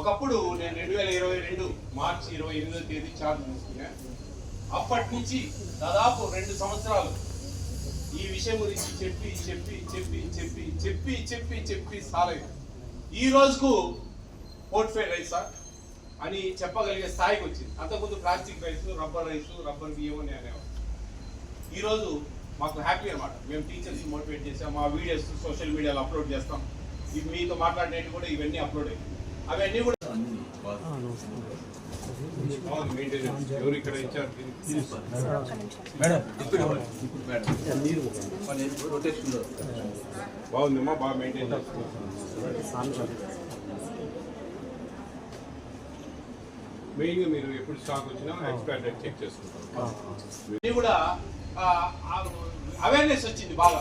ఒకప్పుడు నేను రెండు వేల ఇరవై రెండు మార్చి ఇరవై ఎనిమిదో తేదీ ఛార్జ్ చేసుకున్నాను అప్పటి నుంచి దాదాపు రెండు సంవత్సరాలు ఈ విషయం గురించి చెప్పి చెప్పి చెప్పి చెప్పి చెప్పి చెప్పి చెప్పి సాలేదు. ఈ రోజుకు పోర్ట్ఫే రైసా అని చెప్పగలిగే స్థాయికి వచ్చింది. అంతకుముందు plastic rice rubber rice rubber బియ్యం అని అనేవారు. ఈరోజు మాకు హ్యాపీ అన్నమాట. మేము టీచర్స్ మోటివేట్ చేసాం మా వీడియోస్ సోషల్ మీడియాలో అప్లోడ్ చేస్తాం. ఇవి మీతో మాట్లాడినట్టు కూడా ఇవన్నీ అప్లోడ్ అయ్యాయి అవన్నీ కూడా బాగుందమ్మా బాగా మెయింటైన్ మెయిన్గా మీరు ఎప్పుడు స్టాక్ వచ్చినా ఎక్స్పైర్ డేట్ చెక్ చేసుకుంటారు ఇది కూడా అవేర్నెస్ వచ్చింది బాగా.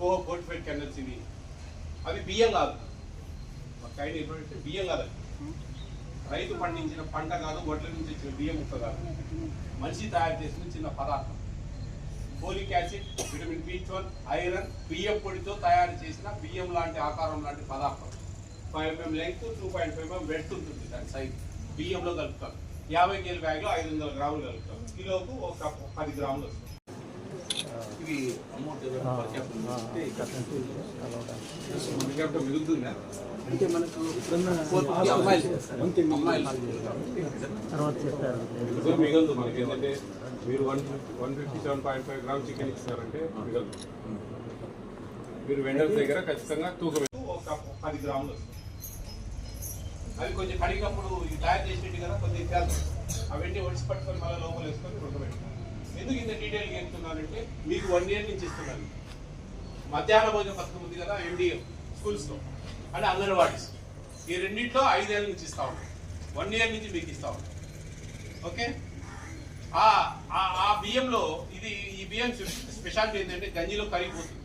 ఓ బోట్ఫెట్ కెనల్స్ ఇవి అవి బియ్యం కాదు. ఏంటంటే బియ్యం కాదు. రైతు పండించిన పంట కాదు వడ్ల నుంచి వచ్చిన బియ్యం ముక్క కాదు. మనిషి తయారు చేసిన చిన్న పదార్థం. Folic acid vitamin B twelve iron బియ్యం పొడితో తయారు చేసిన బియ్యం లాంటి ఆకారం లాంటి పదార్థం. Five mm length two point five mm width ఉంటుంది దాని సైజ్. బియ్యంలో కలుపుతారు యాభై కేజీ బ్యాగ్లో ఐదు వందల గ్రాములు కలుపుతారు కిలోకు ఒక పది గ్రాములు వస్తుంది. ఇవి అమౌంట్ మిగులుతుందా? అంటే మనకు తర్వాత చెప్పారు మిగలదు మనకి. ఏంటంటే మీరు one one fifty seven point five gram chicken ఇస్తారంటే మిగలదు. మీరు వెండర్ దగ్గర ఖచ్చితంగా తూకం ఒక పది గ్రాములు వస్తుంది. అవి కొంచెం కడిగినప్పుడు తయారు చేసేటి కదా కొద్దిగా తెలుసు అవన్నీ ఒడిసి పట్టుకొని మళ్ళీ లోపల వేసుకొని ఉడకబెట్టుకోవాలి ఎందుకు ఇంత డీటెయిల్గా చెప్తున్నానంటే మీకు వన్ ఇయర్ నుంచి ఇస్తున్నాను మధ్యాహ్న భోజన పథకం ఉంది కదా ఎండిఎం స్కూల్స్లో అంటే అంగన్వాడీస్ ఈ రెండింటిలో ఐదేళ్ళ నుంచి ఇస్తూ ఉంటాం వన్ ఇయర్ నుంచి మీకు ఇస్తూ ఉంటాం ఓకే? ఆ బియ్యంలో ఇది ఈ బియ్యం స్పెషాలిటీ ఏంటంటే గంజిలో కరిగిపోతుంది.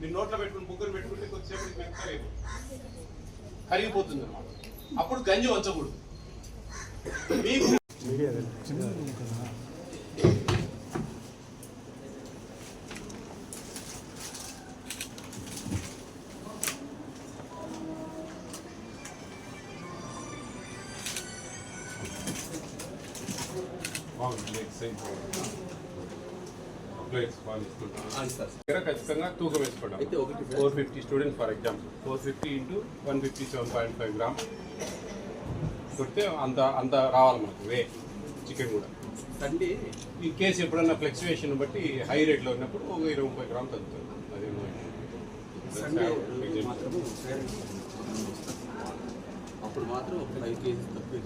మీరు నోట్లో పెట్టుకుని బుగ్గలు పెట్టుకుంటే కొద్దిసేపు మెత్తలేదు కరిగిపోతుంది. అన్నమాట అప్పుడు గంజి వంచకూడదు. మీకు ఖచ్చితంగా తూకం వేసుకోవడం అయితే ఒకటి. Four fifty students for example four fifty into one fifty seven point five gram కొడితే అంత అంత రావాలి మనకు వే చికెన్ కూడా. సండే ఈ కేసు ఎప్పుడన్నా ఫ్లక్చువేషన్ బట్టి హై రేట్లో ఉన్నప్పుడు ఒక ఇరవై ముప్పై గ్రామ్ తగ్గుతుంది. పేరెంట్స్ అప్పుడు మాత్రం ఒక ఫైవ్ కేజీస్ తక్కువ